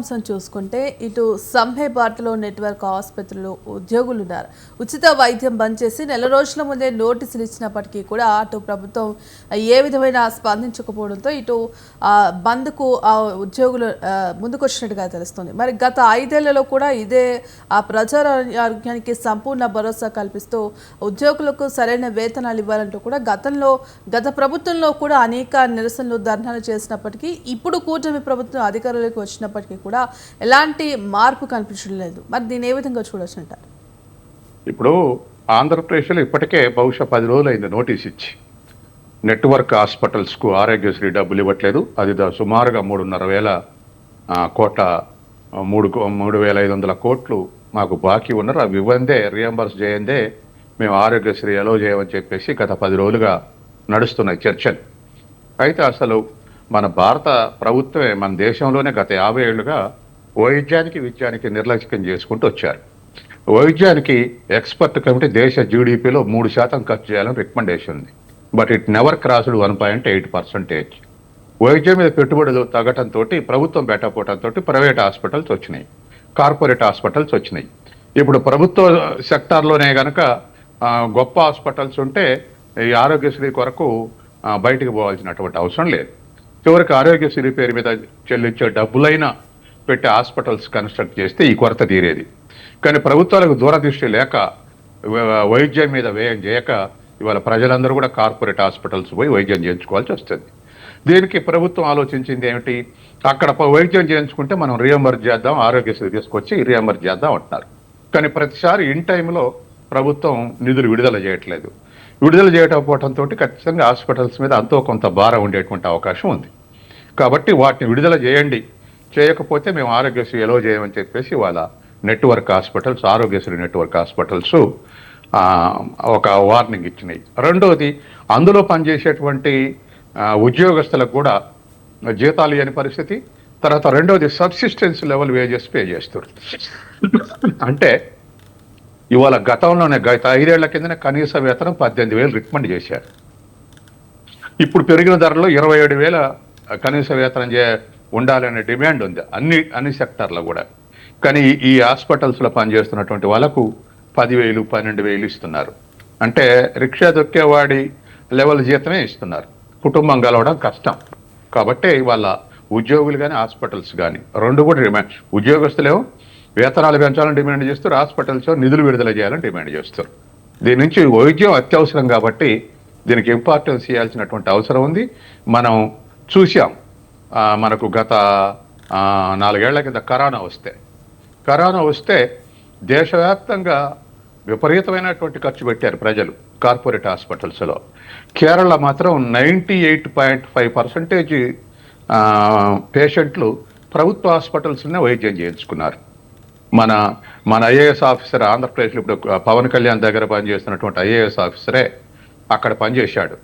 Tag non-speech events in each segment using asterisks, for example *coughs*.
అంశం చూసుకుంటే ఇటు సంహే బాటలో నెట్వర్క్ ఆసుపత్రిలో ఉద్యోగులు ఉన్నారు ఉచిత వైద్యం బంద్ చేసి నెల రోజుల ముందే నోటీసులు ఇచ్చినప్పటికీ కూడా అటు ప్రభుత్వం ఏ విధమైన స్పందించకపోవడంతో ఇటు ఆ, బంద్కు ఆ ఉద్యోగులు ముందుకొచ్చినట్టుగా తెలుస్తుంది. మరి గత ఐదేళ్ళలో కూడా ఇదే ఆ ప్రజారోగ్యానికి సంపూర్ణ భరోసా కల్పిస్తూ ఉద్యోగులకు సరైన వేతనాలు ఇవ్వాలంటూ కూడా గతంలో గత ప్రభుత్వంలో కూడా అనేక నిరసనలు ధర్నాలు చేసినప్పటికీ ఇప్పుడు కూటమి ప్రభుత్వం అధికారంలోకి వచ్చినప్పటికీ కూడా ఎలాంటి మార్పు కనిపించడం లేదు మరి దీన్ని ఏ విధంగా చూడొచ్చు అంటారు? ఇప్పుడు ఆంధ్రప్రదేశ్లో ఇప్పటికే బహుశా పది రోజులు అయింది నోటీస్ ఇచ్చి. నెట్వర్క్ హాస్పిటల్స్కు ఆరోగ్యశ్రీ డబ్బులు ఇవ్వట్లేదు. అది సుమారుగా మూడున్నర వేల కోట మూడు కో- మూడు వేల ఐదు వందల కోట్లు మాకు బాకీ ఉన్నారు. అవి ఇవ్వందే రియంబర్స్ చేయందే మేము ఆరోగ్యశ్రీ ఎలో చేయమని చెప్పేసి గత పది రోజులుగా నడుస్తున్నాయి చర్చలు. అయితే అసలు మన భారత ప్రభుత్వమే మన దేశంలోనే గత యాభై ఏళ్ళుగా వైద్యానికి విద్యానికి నిర్లక్ష్యం చేసుకుంటూ వచ్చారు. వైద్యానికి ఎక్స్పర్ట్ కమిటీ దేశ జీడిపిలో మూడు శాతం ఖర్చు చేయాలని రికమెండేషన్ ఉంది. But it never crossed one point eight percentage. వైద్యం మీద పెట్టుబడులు తగ్గటంతో ప్రభుత్వం పెట్టకపోవడంతో ప్రైవేట్ హాస్పిటల్స్ వచ్చినాయి. కార్పొరేట్ హాస్పిటల్స్ వచ్చినాయి. ఇప్పుడు ప్రభుత్వ సెక్టార్లోనే గనక గొప్ప హాస్పిటల్స్ ఉంటే ఈ ఆరోగ్యశ్రీ కొరకు బయటకు పోవాల్సినటువంటి అవసరం లేదు. చివరికి ఆరోగ్యశ్రీ పేరు మీద చెల్లించే డబ్బులైనా పెట్టి హాస్పిటల్స్ కన్స్ట్రక్ట్ చేస్తే ఈ కొరత తీరేది. కానీ ప్రభుత్వాలకు దూరదృష్టి లేక వైద్యం మీద వ్యయం చేయక ఇవాళ ప్రజలందరూ కూడా కార్పొరేట్ హాస్పిటల్స్ పోయి వైద్యం చేయించుకోవాల్సి వస్తుంది. దీనికి ప్రభుత్వం ఆలోచించింది ఏమిటి? అక్కడ వైద్యం చేయించుకుంటే మనం రియంబర్స్ చేద్దాం ఆరోగ్యశ్రీ తీసుకొచ్చి రియంబర్స్ చేద్దాం అంటున్నారు. కానీ ప్రతిసారి ఇన్ టైంలో ప్రభుత్వం నిధులు విడుదల చేయట్లేదు. విడుదల చేయకపోవడంతో ఖచ్చితంగా హాస్పిటల్స్ మీద అంతో కొంత భారం ఉండేటువంటి అవకాశం ఉంది. కాబట్టి వాటిని విడుదల చేయండి. చేయకపోతే మేము ఆరోగ్యశ్రీ ఎలో చేయమని చెప్పేసి వాళ్ళ network hospitals Aarogyasri network hospitals ఒక వార్నింగ్ ఇచ్చినాయి. రెండోది అందులో పనిచేసేటువంటి ఉద్యోగస్తులకు కూడా జీతాలు ఇవ్వని పరిస్థితి. తర్వాత రెండోది సబ్సిస్టెన్స్ లెవెల్ వేజెస్ పే చేస్తారు. అంటే ఇవాళ గతంలోనే గత ఐదేళ్ళ కిందనే కనీస వేతనం పద్దెనిమిది వేలు రికమెండ్ చేశారు. ఇప్పుడు పెరిగిన ధరలో ఇరవై ఏడు వేల కనీస వేతనం చే ఉండాలనే డిమాండ్ ఉంది. అన్ని అన్ని సెక్టార్లో కూడా. కానీ ఈ- ఈ హాస్పిటల్స్లో పనిచేస్తున్నటువంటి వాళ్ళకు పదివేలు పన్నెండు వేలు ఇస్తున్నారు. అంటే రిక్షా దొక్కేవాడి లెవెల్ జీతమే ఇస్తున్నారు. కుటుంబం గలవడం కష్టం. కాబట్టి వాళ్ళ ఉద్యోగులు కానీ హాస్పిటల్స్ కానీ రెండు కూడా డిమాండ్. ఉద్యోగస్తులేమో వేతనాలు పెంచాలని డిమాండ్ చేస్తారు హాస్పిటల్స్ నిధులు విడుదల చేయాలని డిమాండ్ చేస్తారు దీని నుంచి వైద్యం అత్యవసరం కాబట్టి దీనికి ఇంపార్టెన్స్ ఇవ్వాల్సినటువంటి అవసరం ఉంది. మనం చూసాం మనకు గత నాలుగేళ్ళ కింద కరోనా వస్తే. కరోనా వస్తే దేశవ్యాప్తంగా విపరీతమైనటువంటి ఖర్చు పెట్టారు ప్రజలు కార్పొరేట్ హాస్పిటల్స్లో. కేరళ మాత్రం ninety eight point five percentage పేషెంట్లు ప్రభుత్వ హాస్పిటల్స్లోనే వైద్యం చేయించుకున్నారు. మన మన ఐఏఎస్ ఆఫీసర్ ఆంధ్రప్రదేశ్లో ఇప్పుడు పవన్ కళ్యాణ్ దగ్గర పనిచేస్తున్నటువంటి ఐఏఎస్ ఆఫీసరే అక్కడ పనిచేశాడు.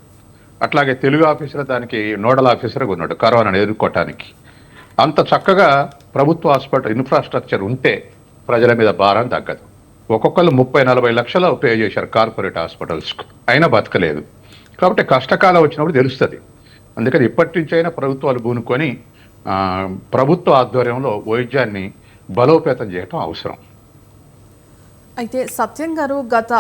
అట్లాగే తెలుగు ఆఫీసర్ దానికి నోడల్ ఆఫీసర్గా ఉన్నాడు కరోనాను ఎదుర్కోవటానికి అంత చక్కగా ప్రభుత్వ హాస్పిటల్ ఇన్ఫ్రాస్ట్రక్చర్ ఉంటే ప్రజల మీద భారం తగ్గదు. ఒక్కొక్కరు ముప్పై నలభై లక్షలు పే చేశారు కార్పొరేట్ హాస్పిటల్స్కు అయినా బతకలేదు. కాబట్టి కష్టకాలం వచ్చినప్పుడు తెలుస్తుంది. అందుకని ఇప్పటి నుంచైనా ప్రభుత్వాలు పూనుకొని ప్రభుత్వ ఆధ్వర్యంలో వైద్యాన్ని బలోపేతం చేయటం అవసరం. అయితే సత్యం గారు గత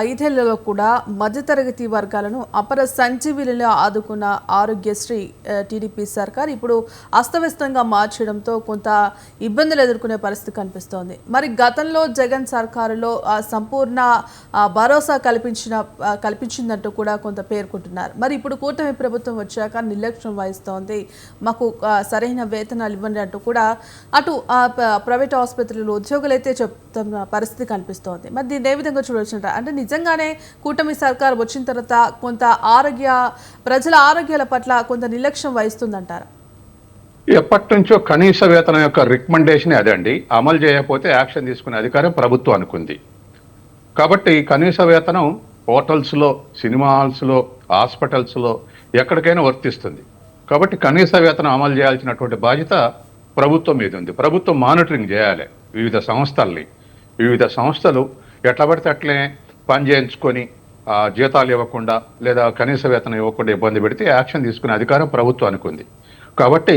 ఐదేళ్ళలో కూడా మధ్యతరగతి వర్గాలను అపర సంజీవిలో ఆదుకున్న ఆరోగ్యశ్రీ టీడీపీ సర్కార్ ఇప్పుడు అస్తవ్యస్తంగా మార్చడంతో కొంత ఇబ్బందులు ఎదుర్కొనే పరిస్థితి కనిపిస్తోంది. మరి గతంలో జగన్ సర్కారులో సంపూర్ణ భరోసా కల్పించిన కల్పించిందంటూ కూడా కొంత పేర్కొంటున్నారు. మరి ఇప్పుడు కూటమి ప్రభుత్వం వచ్చాక నిర్లక్ష్యం వహిస్తోంది. మాకు సరైన వేతనాలు ఇవ్వండి అంటూ కూడా అటు ఆ, ప్రైవేట్ ఆసుపత్రులు ఉద్యోగులు అయితే చెప్తున్న పరిస్థితి కనిపిస్తోంది మరి దీన్ని ఏ విధంగా చూడొచ్చు అంటే నిజంగానే కూటమి సర్కార్ వచ్చిన తర్వాత కొంత ఆరోగ్య ప్రజల ఆరోగ్యాల పట్ల కొంత నిర్లక్ష్యం వహిస్తుందంటారు? ఎప్పటి నుంచో కనీస వేతనం యొక్క రికమెండేషన్ అదే అండి. అమలు చేయకపోతే యాక్షన్ తీసుకునే అధికారం ప్రభుత్వం అనుకుంది. కాబట్టి కనీస వేతనం హోటల్స్లో సినిమా హాల్స్లో హాస్పిటల్స్లో ఎక్కడికైనా వర్తిస్తుంది. కాబట్టి కనీస వేతనం అమలు చేయాల్సినటువంటి బాధ్యత ప్రభుత్వం మీద ఉంది. ప్రభుత్వం మానిటరింగ్ చేయాలి వివిధ సంస్థల్ని. వివిధ సంస్థలు ఎట్లా పడితే అట్లే పని చేయించుకొని జీతాలు ఇవ్వకుండా లేదా కనీస వేతనం ఇవ్వకుండా ఇబ్బంది పెడితే యాక్షన్ తీసుకునే అధికారం ప్రభుత్వానికి ఉంది. కాబట్టి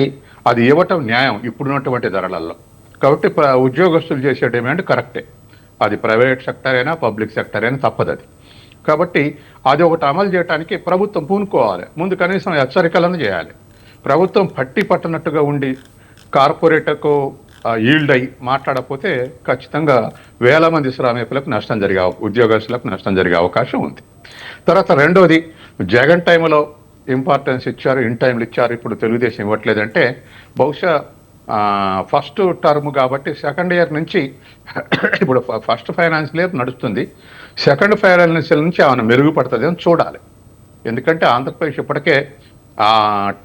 అది ఇవ్వటం న్యాయం ఇప్పుడున్నటువంటి ధరలలో కాబట్టి ఉద్యోగస్తులు చేసే డిమాండ్ కరెక్టే. అది ప్రైవేట్ సెక్టర్ అయినా పబ్లిక్ సెక్టర్ అయినా తప్పదు అది. కాబట్టి అది ఒకటి అమలు చేయడానికి ప్రభుత్వం పూనుకోవాలి. ముందు కనీసం హెచ్చరికలను చేయాలి. ప్రభుత్వం పట్టి పట్టనట్టుగా ఉండి కార్పొరేట్కు ఈల్డ్ అయి మాట్లాడకపోతే ఖచ్చితంగా వేల మంది శ్రామికులకు నష్టం జరిగే ఉద్యోగస్తులకు నష్టం జరిగే అవకాశం ఉంది. తర్వాత రెండోది జగన్ టైంలో ఇంపార్టెన్స్ ఇచ్చారు ఇన్ టైంలు ఇచ్చారు ఇప్పుడు తెలుగుదేశం ఇవ్వట్లేదంటే బహుశా ఫస్ట్ టర్మ్ కాబట్టి సెకండ్ ఇయర్ నుంచి *coughs* ఇప్పుడు ఫస్ట్ ఫైనాన్షియల్ ఇయర్ నడుస్తుంది. సెకండ్ ఫైనాన్షియల్ నుంచి ఆమె మెరుగుపడుతుంది అని చూడాలి. ఎందుకంటే ఆంధ్రప్రదేశ్ ఇప్పటికే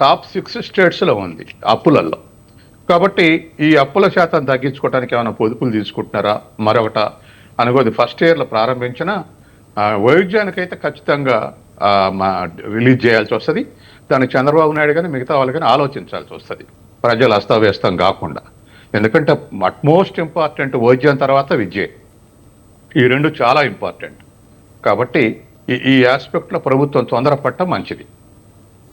టాప్ సిక్స్ స్టేట్స్లో ఉంది అప్పులలో కాబట్టి ఈ అప్పుల శాతం తగ్గించుకోవడానికి ఏమైనా పొదుపులు తీసుకుంటున్నారా? మరొకట అనుకోది ఫస్ట్ ఇయర్లో ప్రారంభించిన వైద్యానికైతే ఖచ్చితంగా మా రిలీజ్ చేయాల్సి వస్తుంది. దానికి చంద్రబాబు నాయుడు కానీ మిగతా వాళ్ళు కానీ ఆలోచించాల్సి వస్తుంది. ప్రజలు అస్తవ్యస్తం కాకుండా. ఎందుకంటే అట్మోస్ట్ ఇంపార్టెంట్ వైద్యం తర్వాత విద్యే. ఈ రెండు చాలా ఇంపార్టెంట్. కాబట్టి ఈ ఈ ఆస్పెక్ట్లో ప్రభుత్వం తొందరపడటం మంచిది.